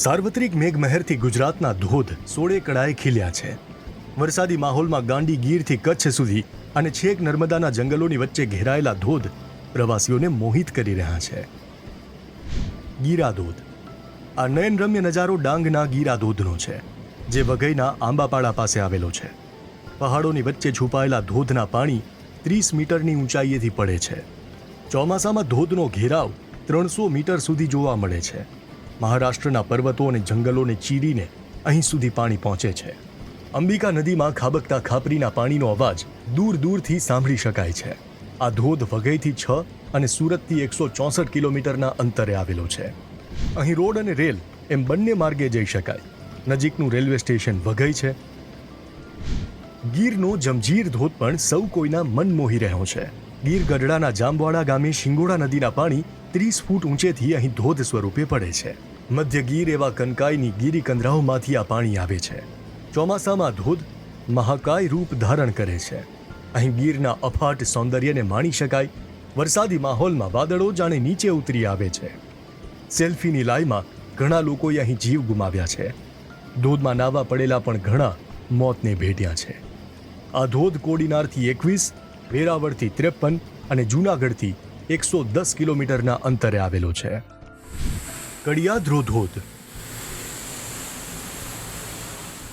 સાર્વત્રિક મેઘમહેરથી ગુજરાતના ધોધ સોળે કળાએ ખીલ્યા છે. વરસાદી માહોલમાં ગાંડી ગીરથી કચ્છ સુધી અને છેક નર્મદાના જંગલોની વચ્ચે ઘેરાયેલા ધોધ પ્રવાસીઓને મોહિત કરી રહ્યા છે. ગીરા ધોધ આ નયનરમ્ય નજારો ડાંગના ગીરા ધોધનો છે, જે વઘઈના આંબાપાડા પાસે આવેલો છે. પહાડોની વચ્ચે છુપાયેલા ધોધના પાણી ત્રીસ મીટરની ઊંચાઈએથી પડે છે. ચોમાસામાં ધોધનો ઘેરાવ ત્રણસો મીટર સુધી જોવા મળે છે. મહારાષ્ટ્રના પર્વતો અને જંગલોને ચીરીને અહીં સુધી પાણી પહોંચે છે. અંબિકા નદીમાં ખાબકતા ખાપરીના પાણીનો અવાજ દૂર દૂરથી સાંભળી શકાય છે. આ ધોધ વઘઈથી છ અને સુરતથી એકસો ચોસઠ કિલોમીટરના અંતરે આવેલો છે. અહીં રોડ અને રેલ એમ બંને માર્ગે જઈ શકાય. નજીકનું રેલવે સ્ટેશન વઘઈ છે. ગીરનો જમજીર ધોધ પણ સૌ કોઈના મન મોહી રહ્યો છે. ગીર ગઢડાના જામવાડા ગામે શિંગોડા નદીના પાણી ત્રીસ ફૂટ ઊંચેથી અહીં ધોધ સ્વરૂપે પડે છે. મધ્ય ગીર એવા કનકાઈની ગીરી કંદરાઓમાંથી આ પાણી આવે છે. ચોમાસામાં ધોધ, મહાકાય રૂપ ધારણ કરે છે. અહીં ગીરના અફાટ સૌંદર્યને માણી શકાય. વરસાદી માહોલમાં વાદળો જાણે નીચે ઉતરી આવે છે. સેલ્ફીની લાઈમાં ઘણા લોકોએ અહીં જીવ ગુમાવ્યા છે. ધોધમાં નાવા પડેલા પણ ઘણા મોતને ભેટ્યા છે. આ ધોધ કોડીનારથી એકવીસ, વેરાવળથી ત્રેપન અને જૂનાગઢથી એકસો દસ કિલોમીટરના અંતરે આવેલો છે. કડિયાદ્રો ધોધ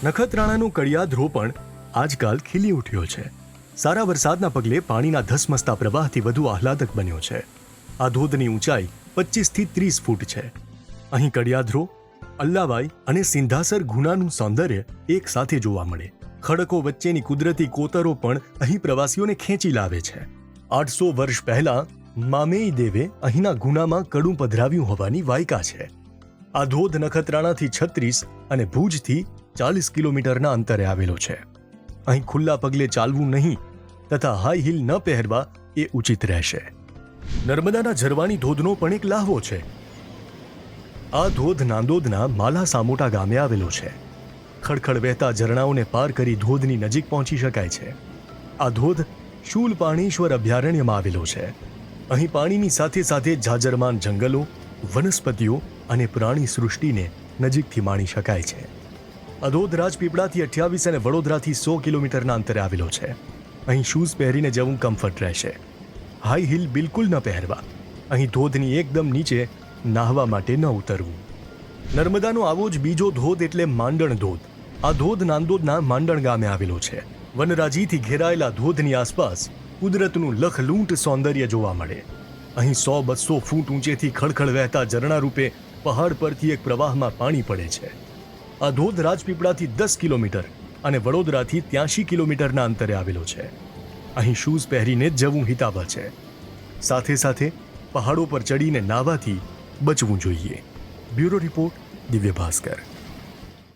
નખત્રાણાનો કડિયાધ્રો પણ આજકાલ ખીલી ઉઠ્યો છે. સારા વરસાદના પગલે પાણીના ધસમસતા પ્રવાહથી વધુ આહલાદક બન્યો છે. આ ધોધની ઊંચાઈ પચીસથી ત્રીસ ફૂટ છે. અહીં કડિયાધ્રો અલ્લાવાઈ અને સિંધાસર ગુનાનું સૌંદર્ય એક સાથે જોવા મળે. ખડકો વચ્ચેની કુદરતી કોતરો પણ અહીં પ્રવાસીઓને ખેંચી લાવે છે. આઠસો વર્ષ પહેલા મામેઈ દેવે અહીંના ગુનામાં કડું પધરાવ્યું હોવાની વાયકા છે. આ ધોધ નખત્રાણાથી છત્રીસ અને ભુજથી ચાલીસ કિલોમીટરના અંતરે આવેલો છે. અહીં ખુલ્લા પગલે ચાલવું નહીં તથા હાઈ હીલ ન પહેરવા એ ઉચિત રહેશે. નર્મદાના ઝરવાની ધોધનો પણ એક લાહવો છે. આ ધોધ નાંદોદના માલા સામોટા ગામે આવેલો છે. ખડખડ વહેતા ઝરણાઓને પાર કરી ધોધની નજીક પહોંચી શકાય છે. આ ધોધ શૂલપાણીશ્વર અભયારણ્યમાં આવેલો છે. અહીં પાણીની સાથે સાથે જાજરમાન જંગલો, વનસ્પતિઓ અને પ્રાણી સૃષ્ટિને નજીકથી માણી શકાય છે. આ ધોધ રાજપીપળાથી અઠ્યાવીસ અને વડોદરાથી સો કિલોમીટરના અંતરે આવેલો છે. અહીં શૂઝ પહેરીને જવું કમ્ફર્ટ રહેશે. હાઈ હિલ બિલકુલ ન પહેરવા. અહીં ધોધની એકદમ નીચે નાહવા માટે ન ઉતરવું. નર્મદાનો આવો જ બીજો ધોધ એટલે માંડણ ધોધ. આ ધોધ નાંદોદના માંડણ ગામે આવેલો છે. વનરાજીથી ઘેરાયેલા ધોધની આસપાસ કુદરતનું લખલૂંટ સૌંદર્ય જોવા મળે. અહીં સો બસો ફૂટ ઊંચેથી ખળખળ વહેતા ઝરણા રૂપે પહાડ પરથી એક પ્રવાહમાં પાણી પડે છે. આ ધોધ રાજપીપળાથી દસ કિલોમીટર અને વડોદરાથી ત્યાંશી કિલોમીટરના અંતરે આવેલો છે. અહીં શૂઝ પહેરીને જવું હિતાવહ છે. સાથે સાથે પહાડો પર ચડીને નાવાથી બચવું જોઈએ. Bureau report Divya Bhaskar